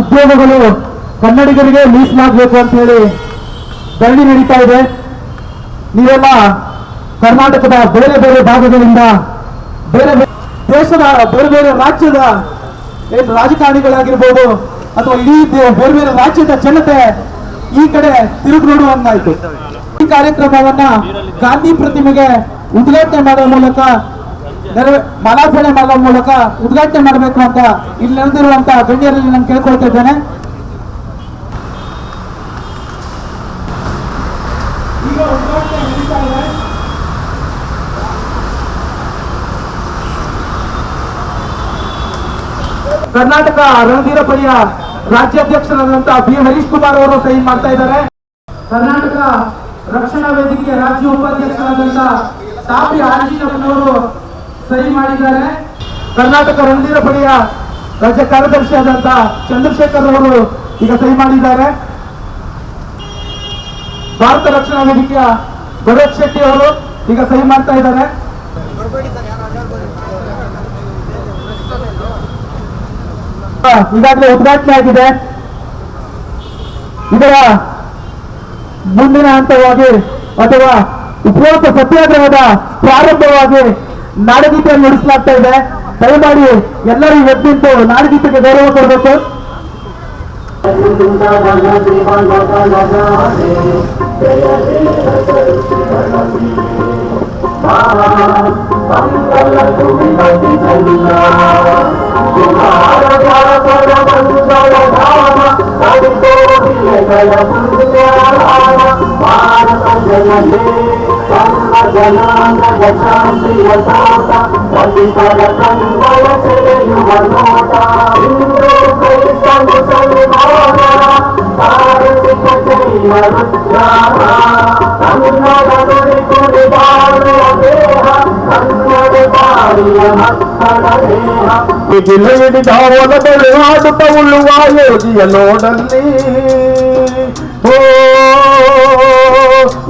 ಉದ್ಯೋಗಗಳು ಕನ್ನಡಿಗರಿಗೆ ಮೀಸಲಾಗಬೇಕು ಅಂತ ಹೇಳಿ ಧರಣಿ ನಡೀತಾ ಇದೆ. ನೀವೆಲ್ಲ ಕರ್ನಾಟಕದ ಬೇರೆ ಬೇರೆ ಭಾಗಗಳಿಂದ ಬೇರೆ ಬೇರೆ ದೇಶದ, ಬೇರೆ ಬೇರೆ ರಾಜ್ಯದ ಏನು ರಾಜಕಾರಣಿಗಳಾಗಿರ್ಬೋದು ಅಥವಾ ಇಡೀ ಬೇರೆ ಬೇರೆ ರಾಜ್ಯದ ಜನತೆ ಈ ಕಡೆ ತಿರುಗಿ ನೋಡುವಂತಾಯ್ತು. ಈ ಕಾರ್ಯಕ್ರಮವನ್ನ ಗಾಂಧಿ ಪ್ರತಿಮೆಗೆ ಉದ್ಘಾಟನೆ ಮಾಡುವ ಮೂಲಕ ನೆರವೇ ಮಾಲಾರ್ಪಣೆ ಮಾಡುವ ಮೂಲಕ ಉದ್ಘಾಟನೆ ಮಾಡಬೇಕು ಅಂತ ಇಲ್ಲಿ ನಡೆದಿರುವಂತಹ ಗಣ್ಯರಲ್ಲಿ ನಾನು ಕೇಳ್ಕೊಳ್ತಾ ಇದ್ದೇನೆ. ಕರ್ನಾಟಕ ರಣಧೀರ ಪಡೆಯ ರಾಜ್ಯಾಧ್ಯಕ್ಷರಾದಂತಹ ಬಿ ಹರೀಶ್ ಕುಮಾರ್ ಅವರು ಸಹಿ ಮಾಡ್ತಾ ಇದ್ದಾರೆ ಕರ್ನಾಟಕ ರಕ್ಷಣಾ ವೇದಿಕೆಯ ರಾಜ್ಯ ಉಪಾಧ್ಯಕ್ಷರಾದಂತಹ ತಾಪಿ ಆಂಜಿನಪ್ಪನವರು ಸಹಿ ಮಾಡಿದ್ದಾರೆ. ಕರ್ನಾಟಕ ರಣಧೀರ ಪಡೆಯ ರಾಜ್ಯ ಕಾರ್ಯದರ್ಶಿಯಾದಂತಹ ಚಂದ್ರಶೇಖರ್ ಅವರು ಈಗ ಸಹಿ ಮಾಡಿದ್ದಾರೆ. ಭಾರತ ರಕ್ಷಣಾ ವೇದಿಕೆಯ ಭರತ್ ಶೆಟ್ಟಿ ಅವರು ಈಗ ಸಹಿ ಮಾಡ್ತಾ ಇದ್ದಾರೆ. ಈಗಾಗಲೇ ಉದ್ಘಾಟನೆ ಆಗಿದೆ. ಇದರ ಮುಂದಿನ ಹಂತವಾಗಿ ಅಥವಾ ಉಪವಾಸ ಸತ್ಯಾಗ್ರಹದ ಪ್ರಾರಂಭವಾಗಿ ನಾಡಗೀತೆಯನ್ನು ನುಡಿಸಲಾಗ್ತಾ ಇದೆ ದಯಮಾಡಿ ಎಲ್ಲರೂ ಎದ್ದಿಂತು ನಾಡಗೀತೆಗೆ ಗೌರವ ಕೊಡಬೇಕು ಜಿಲ್ಲೆಯಡಿ ಧಾವನದಲ್ಲಿ ಆಡುತ್ತ ಉಳ್ಳುವ ಯೋಗಿಯ ನೋಡಲ್ಲಿ ಓ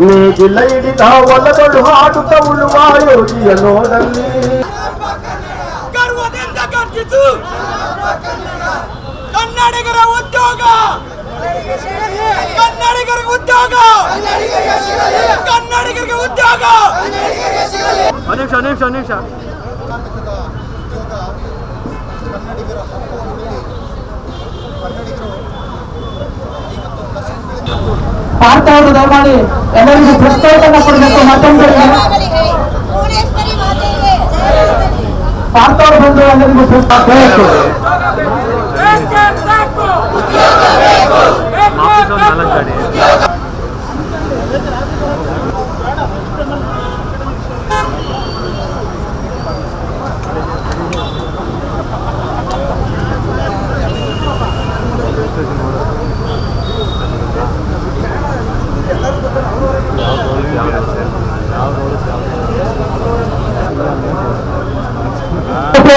ನೀ ಜಿಲ್ಲೆಯಡಿ ಧಾವನಗಳು ಹಾಡುತ್ತ ಉಳುವ ಯೋಗಿಯ ನೋಡಲ್ಲಿ. ಕನ್ನಡಿಗರ ಉದ್ಯೋಗ. ಕನ್ನಡಿಗರ ಉದ್ಯೋಗ. ಕನ್ನಡಿಗರಿಗೆ ಉದ್ಯೋಗ. ನಿಮಿಷ ಒಂದು ನಿಮಿಷ ಒಂದು ನಿಮಿಷ ಪಾರ್ಥವನ್ನು ದಯಮಾಡಿ ಎಲ್ಲರಿಗೂ ಪ್ರಸ್ತುತವನ್ನು ಕೊಡಬೇಕು ಮತ್ತೊಂದು ಭುವನೇಶ್ವರಿ ಮಾತೆಗೆ ಪಾರ್ಥವರು ಬಂದು ಎಲ್ಲರಿಗೂ ಪ್ರಸ್ತಾವ ಬೇಕು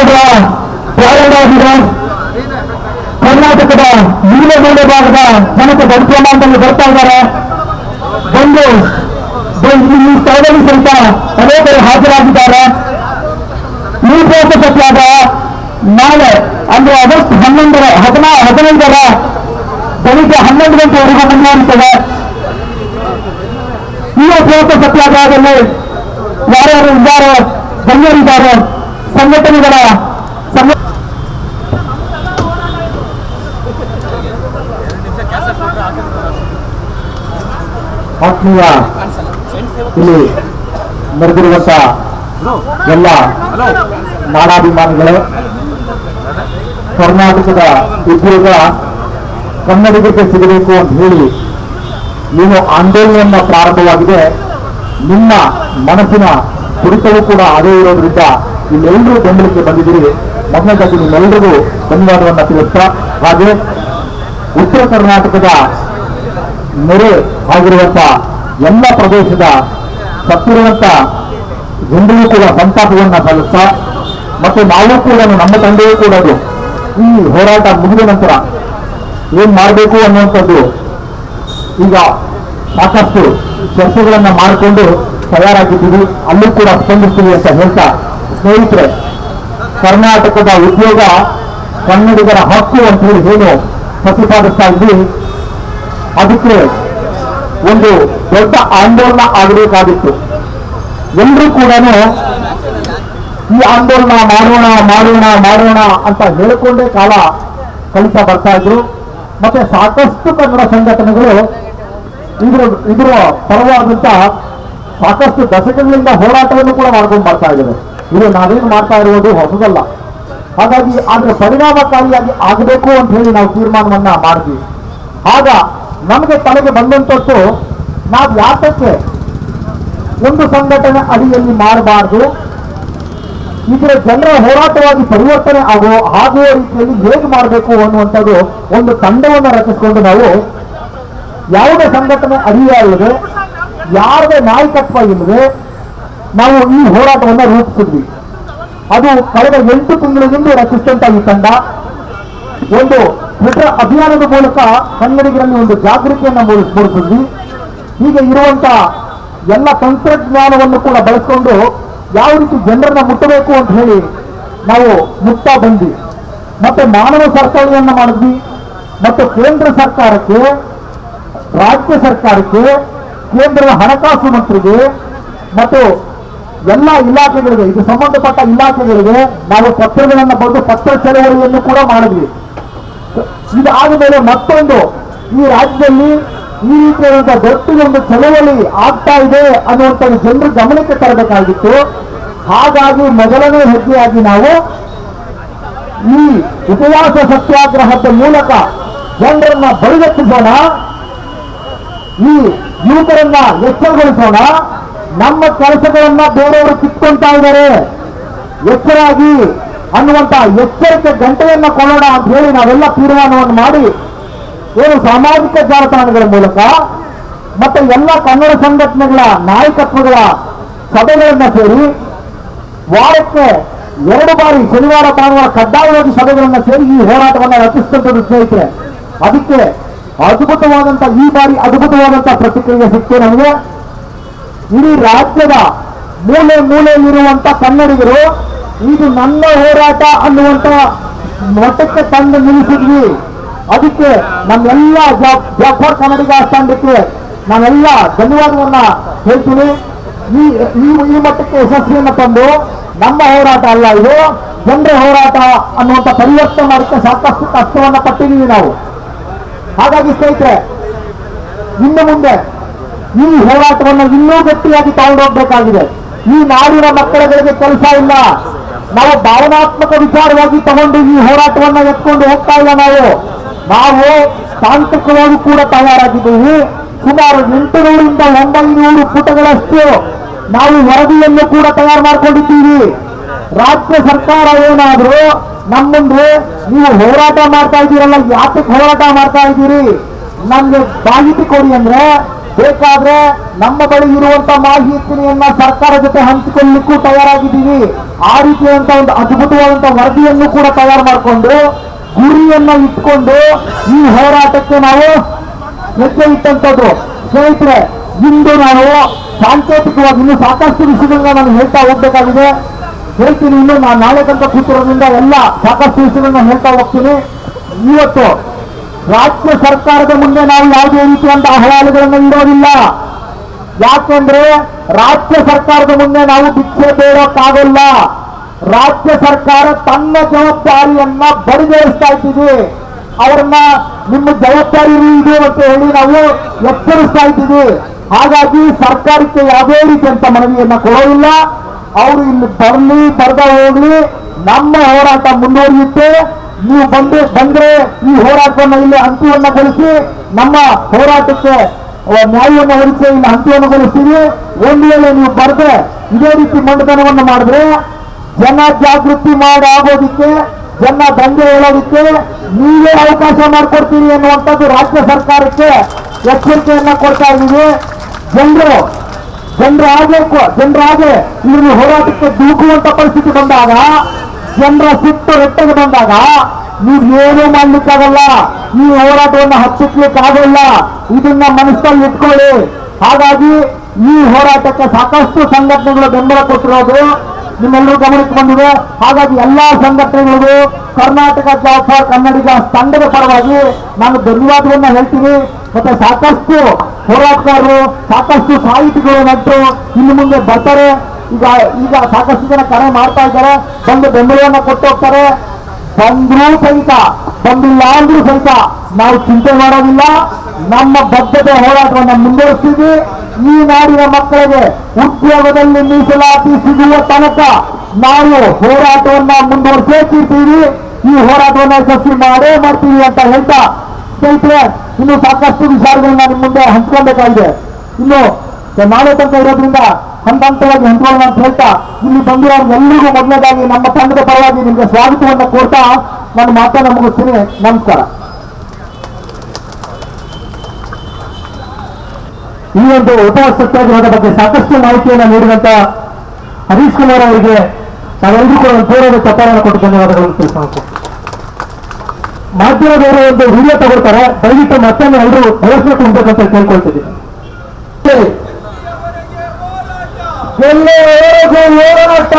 ಪ್ರಾರಂಭವಾಗಿದೆ ಕರ್ನಾಟಕದ ಮೂಲೆ ಮೂಲೆ ಭಾಗದ ಜನತೆ ದೊಡ್ಡ ಪ್ರಮಾಣದಲ್ಲಿ ಬರ್ತಾ ಇದ್ದಾರೆ. ಬಂದು ಬಂದು ಈ ಸ್ಥಳದಲ್ಲಿ ಸಹಿತ ಅನೇಕರು ಹಾಜರಾಗಿದ್ದಾರೆ. ಈ ಉಪವಾಸ ಸತ್ಯಾಗ್ರಹ ನಾಳೆ, ಅಂದ್ರೆ ಆಗಸ್ಟ್ ಹನ್ನೊಂದರ, ಹದಿನಾ, ಹದಿನೈದರ ಬೆಳಿಗ್ಗೆ ಹನ್ನೊಂದು ಗಂಟೆವರೆಗೂ ಮುಂದುವರಿತದೆ. ಈ ಉಪವಾಸ ಸತ್ಯಾಗ್ರಹದಲ್ಲಿ ಯಾರ್ಯಾರು ಇದ್ದಾರೋ, ಗಣ್ಯರಿದ್ದಾರೋ ಸಂಘಟನೆಗಳ ಸಂಘ ಆತ್ಮೀಯ ಇಲ್ಲಿ ನಡೆದಿರುವಂತ ಎಲ್ಲ ನಾಡಾಭಿಮಾನಿಗಳೇ, ಕರ್ನಾಟಕದ ಉದ್ಯೋಗ ಕನ್ನಡಿಗರಿಗೆ ಸಿಗಬೇಕು ಅಂತ ಹೇಳಿ ನೀವು ಆಂದೋಲನ ಪ್ರಾರಂಭವಾಗಿದೆ. ನಿಮ್ಮ ಮನಸ್ಸಿನ ಕುರಿತವೂ ಕೂಡ ಅದೇ ಇರೋದ್ರಿಂದ ಇಲ್ಲೆಲ್ಲರೂ ಬೆಂಬಲಕ್ಕೆ ಬಂದಿದ್ದೀರಿ. ಮೊದಲನೇದಾಗಿ ನಿಮ್ಮೆಲ್ಲರಿಗೂ ಧನ್ಯವಾದವನ್ನು ತಿಳಿಸ್ತಾ ಹಾಗೆ ಉತ್ತರ ಕರ್ನಾಟಕದ ನೆರೆ ಆಗಿರುವಂತ ಎಲ್ಲ ಪ್ರದೇಶದ ಸತ್ತಿರುವಂತ ಜನರಿಗೂ ಕೂಡ ಸಂತಾಪವನ್ನ ಸಲ್ಲಿಸ್ತಾ ಮತ್ತು ನಾವು ಕೂಡ ನಮ್ಮ ತಂದೆಯೂ ಕೂಡ ಅದು ಈ ಹೋರಾಟ ಮುಗಿದ ನಂತರ ಏನ್ ಮಾಡಬೇಕು ಅನ್ನುವಂಥದ್ದು ಈಗ ಸಾಕಷ್ಟು ಚರ್ಚೆಗಳನ್ನ ಮಾಡಿಕೊಂಡು ತಯಾರಾಗಿದ್ದೀವಿ. ಅಲ್ಲೂ ಕೂಡ ಸ್ಪಂದಿಸ್ತೀವಿ ಅಂತ ಹೇಳ್ತಾ ಸ್ನೇಹಿತರೆ, ಕರ್ನಾಟಕದ ಉದ್ಯೋಗ ಕನ್ನಡಿಗರ ಹಕ್ಕು ಅಂತ ಹೇಳಿ ಏನು ಪ್ರತಿಪಾದಿಸ್ತಾ ಇದ್ವಿ ಅದಕ್ಕೆ ಒಂದು ದೊಡ್ಡ ಆಂದೋಲನ ಆಗಬೇಕಾಗಿತ್ತು. ಎಲ್ಲರೂ ಕೂಡ ಈ ಆಂದೋಲನ ಮಾಡೋಣ ಮಾಡೋಣ ಮಾಡೋಣ ಅಂತ ಹೇಳಿಕೊಂಡೇ ಕಾಲ ಕಲಿತಾ ಬರ್ತಾ ಇದ್ರು ಮತ್ತೆ ಸಾಕಷ್ಟು ಕನ್ನಡ ಸಂಘಟನೆಗಳು ಇದ್ರ ಇದ್ರ ಪರವಾದಂತ ಸಾಕಷ್ಟು ದಶಕಗಳಿಂದ ಹೋರಾಟವನ್ನು ಕೂಡ ಮಾಡ್ಕೊಂಡು ಬರ್ತಾ ಇದ್ದಾರೆ ಇದು ನಾವೇನು ಮಾಡ್ತಾ ಇರುವುದು ಹೊಸದಲ್ಲ. ಹಾಗಾಗಿ ಅದರ ಪರಿಣಾಮಕಾರಿಯಾಗಿ ಆಗಬೇಕು ಅಂತ ಹೇಳಿ ನಾವು ತೀರ್ಮಾನವನ್ನ ಮಾಡಿದ್ವಿ. ಆಗ ನಮಗೆ ತಲೆಗೆ ಬಂದಂತದ್ದು ನಾವು ಯಾತಕ್ಕೆ ಒಂದು ಸಂಘಟನೆ ಅಡಿಯಲ್ಲಿ ಮಾಡಬಾರ್ದು? ಇದರ ಜನರ ಹೋರಾಟವಾಗಿ ಪರಿವರ್ತನೆ ಆಗೋ ಆಗುವ ರೀತಿಯಲ್ಲಿ ಹೇಗೆ ಮಾಡಬೇಕು ಅನ್ನುವಂಥದ್ದು ಒಂದು ತಂಡವನ್ನು ರಚಿಸಿಕೊಂಡು ನಾವು ಯಾವುದೇ ಸಂಘಟನೆ ಅಡಿಯಾಗಿದೆ ಯಾರದೇ ನಾಯಕತ್ವ ಇಲ್ಲದೆ ನಾವು ಈ ಹೋರಾಟವನ್ನು ರೂಪಿಸಿದ್ವಿ. ಅದು ಕಳೆದ ಎಂಟು ತಿಂಗಳಿಂದ ರಚಿಸಿದಂತ ಈ ತಂಡ ಒಂದು ಟ್ವಿಟರ್ ಅಭಿಯಾನದ ಮೂಲಕ ಕನ್ನಡಿಗರಲ್ಲಿ ಒಂದು ಜಾಗೃತಿಯನ್ನು ಮೂಡಿಸ್ ಮೂಡಿಸಿದ್ವಿ. ಹೀಗೆ ಇರುವಂತ ಎಲ್ಲ ತಂತ್ರಜ್ಞಾನವನ್ನು ಕೂಡ ಬಳಸಿಕೊಂಡು ಯಾವ ರೀತಿ ಜನರನ್ನ ಮುಟ್ಟಬೇಕು ಅಂತ ಹೇಳಿ ನಾವು ಮುಟ್ತಾ ಬಂದ್ವಿ. ಮತ್ತೆ ಮಾನವ ಸರಪಳಿಯನ್ನ ಮಾಡಿದ್ವಿ. ಮತ್ತು ಕೇಂದ್ರ ಸರ್ಕಾರಕ್ಕೆ, ರಾಜ್ಯ ಸರ್ಕಾರಕ್ಕೆ, ಕೇಂದ್ರದ ಹಣಕಾಸು ಮಂತ್ರಿಗೆ, ಮತ್ತು ಎಲ್ಲ ಇಲಾಖೆಗಳಿಗೆ, ಇದು ಸಂಬಂಧಪಟ್ಟ ಇಲಾಖೆಗಳಿಗೆ ನಾವು ಪತ್ರಗಳನ್ನು ಬಂದು ಪತ್ರ ಚಳವಳಿಯನ್ನು ಕೂಡ ಮಾಡಿದ್ವಿ. ಇದಾದ ಮೇಲೆ ಮತ್ತೊಂದು, ಈ ರಾಜ್ಯದಲ್ಲಿ ಈ ರೀತಿಯಾದಂತಹ ಒಂದು ಚಳವಳಿ ಆಗ್ತಾ ಇದೆ ಅನ್ನುವಂಥದ್ದು ಜನರ ಗಮನಕ್ಕೆ ತರಬೇಕಾಗಿತ್ತು. ಹಾಗಾಗಿ ಮೊದಲನೇ ಹೆಜ್ಜೆಯಾಗಿ ನಾವು ಈ ಉಪವಾಸ ಸತ್ಯಾಗ್ರಹದ ಮೂಲಕ ಜನರನ್ನ ಬರಿಗಟ್ಟಿಸೋಣ ಈ ಯುವಕರನ್ನ ಎಚ್ಚರಗೊಳಿಸೋಣ. ನಮ್ಮ ಕೆಲಸಗಳನ್ನ ಬೇರೆಯವರು ಕಿತ್ಕೊಂತಾ ಇದ್ದಾರೆ. ಎಚ್ಚರಾಗಿ ಅನ್ನುವಂತ ಎಚ್ಚರಿಕೆ ಗಂಟೆಯನ್ನ ಕೊಡೋಣ ಅಂತ ಹೇಳಿ ನಾವೆಲ್ಲ ತೀರ್ಮಾನವನ್ನು ಮಾಡಿ, ಏನು ಸಾಮಾಜಿಕ ಜಾಲತಾಣಗಳ ಮೂಲಕ ಮತ್ತೆ ಎಲ್ಲ ಕನ್ನಡ ಸಂಘಟನೆಗಳ ನಾಯಕತ್ವಗಳ ಸಭೆಗಳನ್ನ ಸೇರಿ, ವಾರಕ್ಕೆ ಎರಡು ಬಾರಿ ಶನಿವಾರ, ಭಾನುವಾರ ಕಡ್ಡಾಯವಾಗಿ ಸಭೆಗಳನ್ನ ಸೇರಿ ಈ ಹೋರಾಟವನ್ನ ರಚಿಸ್ತಕ್ಕಂಥದ್ದು ಸ್ನೇಹಿತರೆ. ಅದಕ್ಕೆ ಅದ್ಭುತವಾದಂತ, ಈ ಬಾರಿ ಅದ್ಭುತವಾದಂತಹ ಪ್ರತಿಕ್ರಿಯೆ ಸಿಕ್ತು ನಮಗೆ. ಇಡೀ ರಾಜ್ಯದ ಮೂಲೆ ಮೂಲೆಯಲ್ಲಿರುವಂತ ಕನ್ನಡಿಗರು, ಇದು ನನ್ನ ಹೋರಾಟ ಅನ್ನುವಂತ ಮಟ್ಟಕ್ಕೆ ತಂದು ನಿಲ್ಲಿಸಿದ್ವಿ. ಅದಕ್ಕೆ ನಮ್ಮೆಲ್ಲ ಜಾಫರ್ ಕನ್ನಡಿಗ ತಂಡಕ್ಕೆ ನಾನೆಲ್ಲ ಧನ್ಯವಾದವನ್ನ ಹೇಳ್ತೀನಿ. ಈ ಈ ಮಟ್ಟಕ್ಕೆ ಯಶಸ್ವಿಯನ್ನು ತಂದು ನಮ್ಮ ಹೋರಾಟ ಅಲ್ಲ ಇದು, ಜನರ ಹೋರಾಟ ಅನ್ನುವಂಥ ಪರಿವರ್ತನೆ ಮಾಡಕ್ಕೆ ಸಾಕಷ್ಟು ಕಷ್ಟವನ್ನು ಪಟ್ಟಿದ್ದೀವಿ ನಾವು. ಹಾಗಾಗಿ ಸ್ನೇಹಿತರೆ, ಇನ್ನು ಮುಂದೆ ಈ ಹೋರಾಟವನ್ನು ಇನ್ನೂ ಗಟ್ಟಿಯಾಗಿ ತಗೊಂಡೋಗ್ಬೇಕಾಗಿದೆ ಈ ನಾಡಿನ ಮಕ್ಕಳಗಳಿಗೆ ಕೆಲಸ ಇಲ್ಲ. ನಾವು ಭಾವನಾತ್ಮಕ ವಿಚಾರವಾಗಿ ತಗೊಂಡು ಈ ಹೋರಾಟವನ್ನು ಎತ್ಕೊಂಡು ಹೋಗ್ತಾ ಇಲ್ಲ ನಾವು. ನಾವು ತಾಂತ್ರಿಕವಾಗಿ ಕೂಡ ತಯಾರಾಗಿದ್ದೀವಿ. ಸುಮಾರು ಎಂಟುನೂರಿಂದ ಒಂಬೈನೂರು ಪುಟಗಳಷ್ಟು ನಾವು ವರದಿಯನ್ನು ಕೂಡ ತಯಾರು ಮಾಡ್ಕೊಂಡಿದ್ದೀವಿ. ರಾಜ್ಯ ಸರ್ಕಾರ ಏನಾದರೂ ನಮ್ಮಂದ್ರೆ ನೀವು ಹೋರಾಟ ಮಾಡ್ತಾ ಇದ್ದೀರಲ್ಲ, ಯಾತಕ್ಕೆ ಹೋರಾಟ ಮಾಡ್ತಾ ಇದ್ದೀರಿ? ನಮಗೆ ಮಾಹಿತಿ ಕೊಡಿ ಅಂದ್ರೆ ಬೇಕಾದ್ರೆ ನಮ್ಮ ಬಳಿ ಇರುವಂತ ಮಾಹಿತಿಯನ್ನ ಸರ್ಕಾರ ಜೊತೆ ಹಂಚಿಕೊಳ್ಳಿಕ್ಕೂ ತಯಾರಾಗಿದ್ದೀವಿ. ಆ ರೀತಿಯಂತ ಒಂದು ಅದ್ಭುತವಾದಂತ ವರದಿಯನ್ನು ಕೂಡ ತಯಾರು ಮಾಡಿಕೊಂಡು, ಗುರಿಯನ್ನ ಇಟ್ಕೊಂಡು ಈ ಹೋರಾಟಕ್ಕೆ ನಾವು ಹೆಜ್ಜೆ ಇಟ್ಟಂತದ್ದು ಸ್ನೇಹಿತರೆ, ಇಂದು ನಾನು ಸಾಂಕೇತಿಕವಾಗಿ ಇನ್ನು ಸಾಕಷ್ಟು ವಿಷಯಗಳನ್ನ ನಾನು ಹೇಳ್ತಾ ಹೋಗ್ಬೇಕಾಗಿದೆ. ಹೇಳ್ತೀನಿ ಇನ್ನು ನಾನು ನಾಳೆ ತನಕ ಕೂತಿರೋದ್ರಿಂದ ಎಲ್ಲ ಸಾಕಷ್ಟು ವಿಷಯಗಳನ್ನ ಹೇಳ್ತಾ ಹೋಗ್ತೀನಿ. ಇವತ್ತು ರಾಜ್ಯ ಸರ್ಕಾರದ ಮುಂದೆ ನಾವು ಯಾವುದೇ ರೀತಿಯಂತ ಅಹವಾಲುಗಳನ್ನು ಇಡೋದಿಲ್ಲ. ಯಾಕೆಂದ್ರೆ ರಾಜ್ಯ ಸರ್ಕಾರದ ಮುಂದೆ ನಾವು ಭಿಕ್ಷೆ ಬೇಡೋಕ್ಕಾಗಲ್ಲ. ರಾಜ್ಯ ಸರ್ಕಾರ ತನ್ನ ಜವಾಬ್ದಾರಿಯನ್ನ ಬಡಿದೇರಿಸ್ತಾ ಇದ್ದೀವಿ. ಅವರನ್ನ ನಿಮ್ಮ ಜವಾಬ್ದಾರಿ ಇದೆ ಅಂತ ಹೇಳಿ ನಾವು ಎಚ್ಚರಿಸ್ತಾ ಇದ್ದೀವಿ. ಹಾಗಾಗಿ ಸರ್ಕಾರಕ್ಕೆ ಯಾವುದೇ ರೀತಿಯಂತ ಮನವಿಯನ್ನ ಕೊಡೋದಿಲ್ಲ. ಅವರು ಇಲ್ಲಿ ಬರಲಿ, ಬರ್ದ ಹೋಗ್ಲಿ, ನಮ್ಮ ಹೋರಾಟ ಮುಂದುವರಿಯುತ್ತೆ. ನೀವು ಬಂದು ಬಂದ್ರೆ ಈ ಹೋರಾಟವನ್ನು ಇಲ್ಲಿ ಅಂತ್ಯವನ್ನಗೊಳಿಸಿ ನಮ್ಮ ಹೋರಾಟಕ್ಕೆ ನ್ಯಾಯವನ್ನು ಒದಗಿಸಿ ಇಲ್ಲಿ ಅಂತ್ಯವನ್ನಗೊಳಿಸ್ತೀವಿ ಒಂದು ವೇಳೆ ನೀವು ಬರದೆ ಇದೇ ರೀತಿ ಮಂಡತನವನ್ನು ಮಾಡಿದ್ರೆ ಜನ ಜಾಗೃತಿ ಮಾಡಾಗೋದಿಕ್ಕೆ, ಜನ ದಂಗೆ ಹೇಳೋದಿಕ್ಕೆ ನೀವೇ ಅವಕಾಶ ಮಾಡಿಕೊಡ್ತೀರಿ ಅನ್ನುವಂಥದ್ದು ರಾಜ್ಯ ಸರ್ಕಾರಕ್ಕೆ ಎಚ್ಚರಿಕೆಯನ್ನ ಕೊಡ್ತಾ ಇದ್ದೀವಿ. ಜನರು ಜನರ ಹಾಗೆ ಜನರ ಹಾಗೆ ಇವರು ಹೋರಾಟಕ್ಕೆ ದೂಕುವಂತ ಪರಿಸ್ಥಿತಿ ಬಂದಾಗ ಜನರ ಸುತ್ತ ರೆಟ್ಟಗೆ ಬಂದಾಗ ನೀವು ಏನು ಮಾಡ್ಲಿಕ್ಕಾಗಲ್ಲ ಈ ಹೋರಾಟವನ್ನು ಹತ್ತಿಕ್ಲಿಕ್ಕಾಗಲ್ಲ. ಇದನ್ನ ಮನಸ್ಸಲ್ಲಿ ಇಟ್ಕೊಳ್ಳಿ. ಹಾಗಾಗಿ ಈ ಹೋರಾಟಕ್ಕೆ ಸಾಕಷ್ಟು ಸಂಘಟನೆಗಳು ಬೆಂಬಲ ಕೊಟ್ಟಿರೋದು ನಿಮ್ಮೆಲ್ಲರೂ ಗಮನಕ್ಕೆ ಬಂದಿದೆ. ಹಾಗಾಗಿ ಎಲ್ಲಾ ಸಂಘಟನೆಗಳಿಗೂ ಕರ್ನಾಟಕ ಜಾಬ್ ಫಾರ್ ಕನ್ನಡಿಗ ತಂಡದ ಪರವಾಗಿ ನಾನು ಧನ್ಯವಾದವನ್ನ ಹೇಳ್ತೀನಿ. ಮತ್ತೆ ಸಾಕಷ್ಟು ಹೋರಾಟಗಾರರು, ಸಾಕಷ್ಟು ಸಾಹಿತಿಗಳು ನಟ್ಟು ಇನ್ನು ಮುಂದೆ ಬರ್ತಾರೆ. ಈಗ ಈಗ ಸಾಕಷ್ಟು ಜನ ಕರೆ ಮಾಡ್ತಾ ಇದ್ದಾರೆ. ಬಂದು ಬೆಂಬಲವನ್ನ ಕೊಟ್ಟು ಹೋಗ್ತಾರೆ. ಬಂದ್ರೂ ಸಹಿತ, ಬಂದಿಲ್ಲ ಅಂದ್ರೂ ಸಹಿತ ನಾವು ಚಿಂತೆ ಮಾಡೋದಿಲ್ಲ. ನಮ್ಮ ಬದ್ಧತೆ ಹೋರಾಟವನ್ನು ಮುಂದುವರಿಸ್ತೀವಿ. ಈ ನಾಡಿನ ಮಕ್ಕಳಿಗೆ ಉದ್ಯೋಗದಲ್ಲಿ ಮೀಸಲಾತಿ ಸಿಗುವ ತನಕ ನಾವು ಹೋರಾಟವನ್ನ ಮುಂದುವರಿಸೇ ತೀರ್ತೀವಿ ಈ ಹೋರಾಟವನ್ನು ಯಶಸ್ವಿ ಮಾಡೇ ಮಾಡ್ತೀವಿ ಅಂತ ಹೇಳ್ತಾ ಸ್ನೇಹಿತರೆ, ಇನ್ನು ಸಾಕಷ್ಟು ವಿಚಾರಗಳನ್ನ ನಿಮ್ಮ ಮುಂದೆ ಹಂಚ್ಕೊಳ್ಬೇಕಾಗಿದೆ. ಇನ್ನು ನಾಳೆ ತನಕ ಇರೋದ್ರಿಂದ ಹಂತ ಹಂತವಾಗಿ ಅಂತ ಹೇಳ್ತಾ, ಇಲ್ಲಿ ಬಂದಿರೋರು ಎಲ್ಲರಿಗೂ ಮೊದಲನೇದಾಗಿ ನಮ್ಮ ತಂಡದ ಪರವಾಗಿ ನಿಮಗೆ ಸ್ವಾಗತವನ್ನು ಕೋರ್ತಾ ನಾನು ಮಾತನ್ನು ಮುಗಿಸ್ತೀನಿ. ನಮಸ್ಕಾರ. ಈ ಒಂದು ಉಪವಾಸ ಸತ್ಯಾಗ್ರಹದ ಬಗ್ಗೆ ಸಾಕಷ್ಟು ಮಾಹಿತಿಯನ್ನು ನೀಡಿದಂತ ಹರೀಶ್ ಕುಮಾರ್ ಅವರಿಗೆ ನಾವೆಲ್ಲರೂ ಕೂಡ ಒಂದು ಪೂರ್ವದ ಚಪ್ಪಾಳೆಯನ್ನು ಕೊಟ್ಟು ಧನ್ಯವಾದಗಳನ್ನು ತಿಳಿಸಬೇಕು ಮಾಧ್ಯಮದವರು ಒಂದು ವಿಡಿಯೋ ತಗೊಳ್ತಾರೆ. ದಯವಿಟ್ಟು ಮತ್ತೊಮ್ಮೆ ಎಲ್ಲರೂ ಬಳಸಬೇಕು ಅಂತ ಕೇಳ್ಕೊಳ್ತಿದ್ದೀನಿ. ಎಲ್ಲಿಯವರೆಗೆ ಹೋರಾಟ.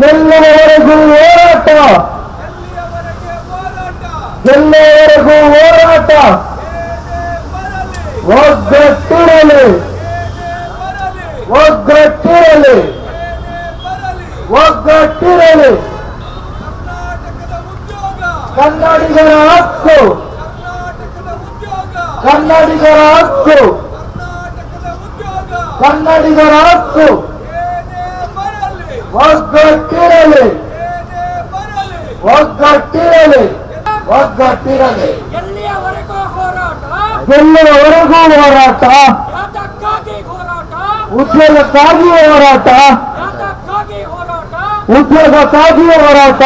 ಗೆಲ್ಲುವವರೆಗೂ ಹೋರಾಟ. ಗೆಲ್ಲುವವರೆಗೂ ಹೋರಾಟ. ಒಗ್ಗಟ್ಟಿರಲಿ. ಒಗ್ಗಟ್ಟಿರಲಿ. ಒಗ್ಗಟ್ಟಿರಲಿ. ಕನ್ನಡಿಗರ ಹಕ್ಕು. ಕನ್ನಡಿಗರ ಹಕ್ಕು. ಕನ್ನಡಿಗರ ಹಕ್ಕು. ಒಗ್ಗಟ್ಟಿರಲಿ. ಒಗ್ಗಟ್ಟಿರಲಿ. ಒಗ್ಗಟ್ಟಿರಲಿ. ಎಲ್ಲಿಯವರೆಗೂ ಹೋರಾಟ? ಗೆಲ್ಲುವವರೆಗೂ ಹೋರಾಟ? ಉದ್ಯೋಗಕ್ಕಾಗಿಯೇ ಹೋರಾಟ? ಉದ್ಯೋಗಕ್ಕಾಗಿ ಹೋರಾಟ? ಯಾತಕ್ಕಾಗಿ ಹೋರಾಟ? ಉದ್ಯೋಗಕ್ಕಾಗಿ ಹೋರಾಟ?